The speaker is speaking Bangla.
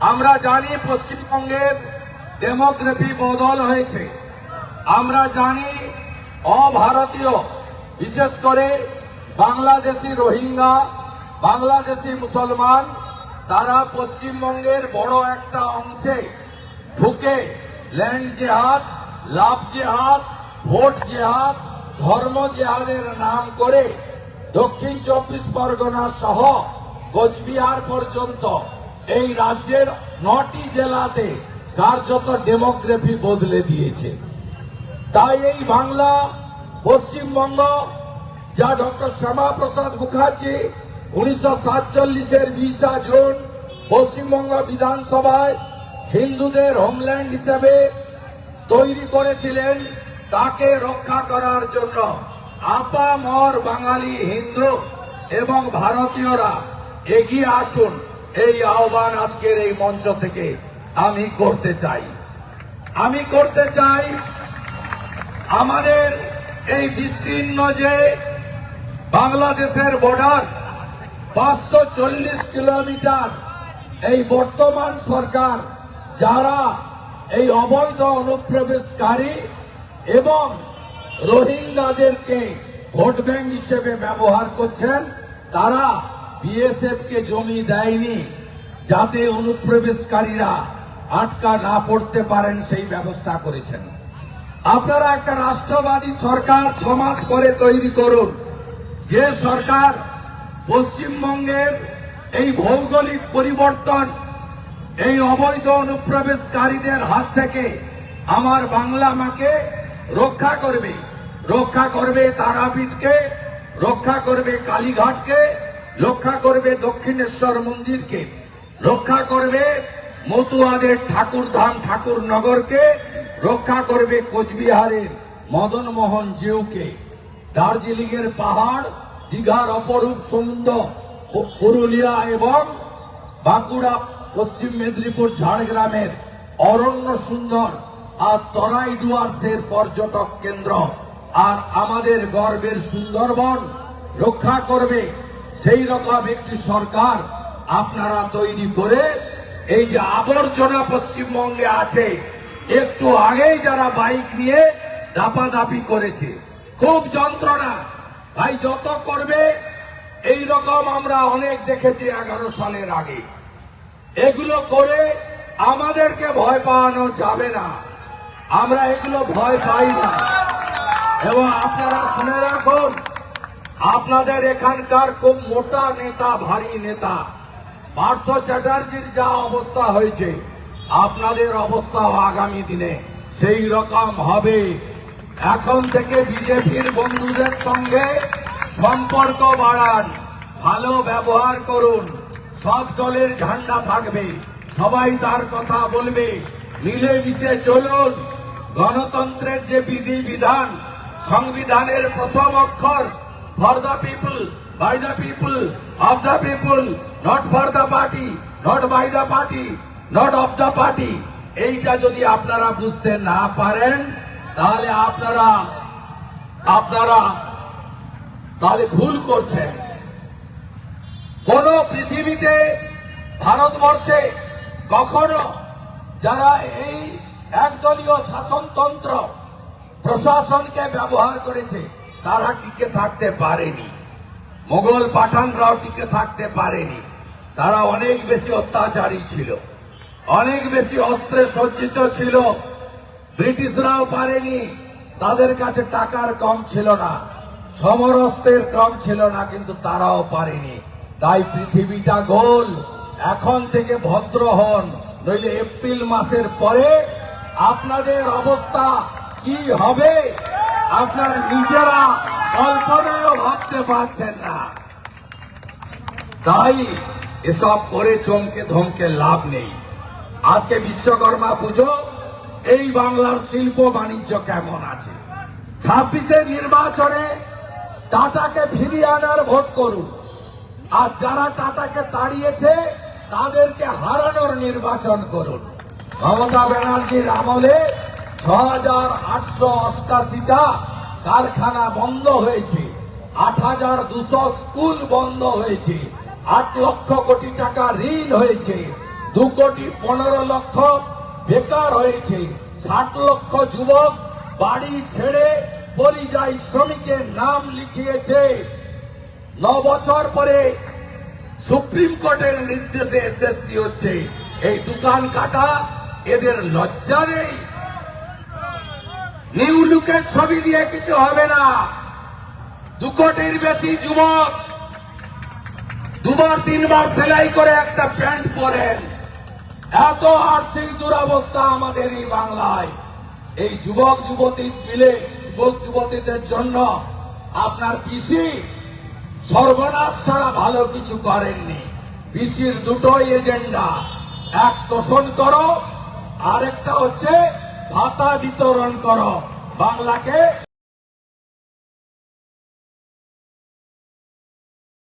আমরা জানি পশ্চিমবঙ্গের ডেমোগ্রাফি বদল হয়েছে। আমরা জানি অভারতীয়, বিশেষ করে বাংলাদেশি রোহিঙ্গা, বাংলাদেশি মুসলমান, তারা পশ্চিমবঙ্গের বড় একটা অংশে ঢুকে ল্যান্ড জেহাদ, লাভ জেহাদ, ভোট জেহাদ, ধর্ম জেহাদের নাম করে দক্ষিণ চব্বিশ পরগনা সহ কোচবিহার পর্যন্ত এই রাজ্যের নটি জেলাতে কার্যত ডেমোগ্রাফি বদলে দিয়েছে। তাই এই বাংলা, পশ্চিমবঙ্গ, যা ডক্টর শ্যামাপ্রসাদ মুখার্জি উনিশশো সাতচল্লিশের বিশা জুন পশ্চিমবঙ্গ বিধানসভায় হিন্দুদের হোমল্যান্ড হিসেবে তৈরি করেছিলেন, তাকে রক্ষা করার জন্য আপামর বাঙালি হিন্দু এবং ভারতীয়রা এগিয়ে আসুন। এই আহ্বান আজকের এই মঞ্চ থেকে আমি করতে চাই। আমি করতে চাই আমাদের এই বিস্তীর্ণ যে বাংলাদেশের বর্ডার পাঁচশো চল্লিশ কিলোমিটার এই বর্তমান সরকার, যারা এই অবৈধ অনুপ্রবেশকারী এবং রোহিঙ্গাদেরকে ভোট ব্যাংক হিসেবে ব্যবহার করছেন, তারা বিএসএফ কে জমি দেয়নি, যাতে অনুপ্রবেশকারীরা আটকা না পড়তে পারেন সেই ব্যবস্থা করেছেন। আপনারা একটা রাষ্ট্রবাদী সরকার ছ মাস পরে তৈরি করুন। যে সরকার পশ্চিমবঙ্গের এই ভৌগোলিক পরিবর্তন, এই অবৈধ অনুপ্রবেশকারীদের হাত থেকে আমার বাংলা মাকে রক্ষা করবে। রক্ষা করবে তারাপীঠকে, রক্ষা করবে কালীঘাটকে রক্ষা করবে দক্ষিণেশ্বর মন্দিরকে, রক্ষা করবে মতুয়াদের ঠাকুরধাম, ঠাকুরনগরকে, রক্ষা করবে কোচবিহারের মদন মোহন জিউকে। দার্জিলিং এর পাহাড়, দীঘার অপরূপ সমুদ্র পুরুলিয়া এবং বাঁকুড়া, পশ্চিম মেদিনীপুর, ঝাড়গ্রামের অরণ্য সুন্দর আর তরাই ডুয়ার্সের পর্যটক কেন্দ্র। আর আমাদের গর্বের সুন্দরবন রক্ষা করবে সেই রকম একটি সরকার আপনারা তৈরি করে এই যে আবর্জনা পশ্চিমবঙ্গে আছে, একটু আগেই যারা বাইক নিয়ে দাপাদাপি করেছে, খুব যন্ত্রণা। ভাই, যত করবে, এই রকম আমরা অনেক দেখেছি এগারো সালের আগে। এগুলো করে আমাদেরকে ভয় পাওয়ানো যাবে না। আমরা এগুলো ভয় পাই না। এবং আপনারা শুনে রাখুন আপনাদের এখানকার খুব মোটা নেতা, ভারী নেতা। পার্থ চ্যাটার্জির যা অবস্থা হয়েছে, আপনাদের অবস্থাও আগামী দিনে সেই রকম হবে। এখন থেকে বিজেপির বন্ধুদের সঙ্গে সম্পর্ক বাড়ান, ভালো ব্যবহার করুন, সব দলের ঝান্ডা থাকবে, সবাই তার কথা বলবে, মিলেমিশে চলুন। গণতন্ত্রের যে বিধি বিধান, সংবিধানের প্রথম অক্ষর for the people by the people of the people not for the party not by the party not of the party এইটা যদি আপনারা বুঝতে না পারেন, তাহলে আপনারা আপনারা তাহলে ভুল করছেন। কোন পৃথিবীতে ভারতবর্ষে কখনো যারা এই একদলীয় শাসনতন্ত্র প্রশাসনকে ব্যবহার করেছে তারা টিকে থাকতে পারেনি। মোগল পাঠানরাও টিকে থাকতে পারেনি। তারা অনেক বেশি অত্যাচারী ছিল। অনেক বেশি অস্ত্রে সজ্জিত ছিল। ব্রিটিশরাও পারেনি। তাদের কাছে টাকার কম ছিল না। সমরস্ত্রের কম ছিল না, কিন্তু তারাও পারেনি। তাই পৃথিবীটা গোল। এখন থেকে ভদ্র হন। নইলে এপ্রিল মাসের পরে আপনাদের অবস্থা কি হবে? আপনারা নিজেরা কল্পনায়ও ভাবতে পারছেন না। তাই এসব করে চমকে ধমকে লাভ নেই। আজকে বিশ্বকর্মা পুজো, এই বাংলার শিল্প বাণিজ্য কেমন আছে? ছাব্বিশে নির্বাচনে টাটাকে ফিরিয়ে আনার ভোট করুন। আর যারা টাটাকে তাড়িয়েছে, তাদেরকে হারানোর নির্বাচন করুন। মমতা ব্যানার্জির আমলে ছ হাজার আটশো অষ্টাশিটা কারখানা বন্ধ হয়েছে। আট হাজার দুশো স্কুল বন্ধ হয়েছে। আট লক্ষ কোটি টাকা ঋণ হয়েছে। দু কোটি পনেরো লক্ষ বেকার হয়েছে। ষাট লক্ষ যুবক বাড়ি ছেড়ে পরিযায়ী শ্রমিকের নাম লিখিয়েছে। ন বছর পরে সুপ্রিম কোর্টের নির্দেশে এসএসসি হচ্ছে। এই দোকান কাটা, এদের লজ্জা নেই। নিউ লুকের ছবি দিয়ে কিছু হবে না। দু কোটির বেশি যুবক দুবার, তিনবার সেলাই করে একটা প্যান্ট পরেন। এত আর্থিক দুরবস্থা আমাদের এই বাংলায়। এই যুবক, যুবতী মিলে, যুবক, যুবতীদের জন্য আপনার পিসি সর্বনাশ ছাড়া ভালো কিছু করেননি। পিসির দুটোই এজেন্ডা। এক তোষণ করো, আরেকটা হচ্ছে ভাতা বিতরণ করো। বাংলাকে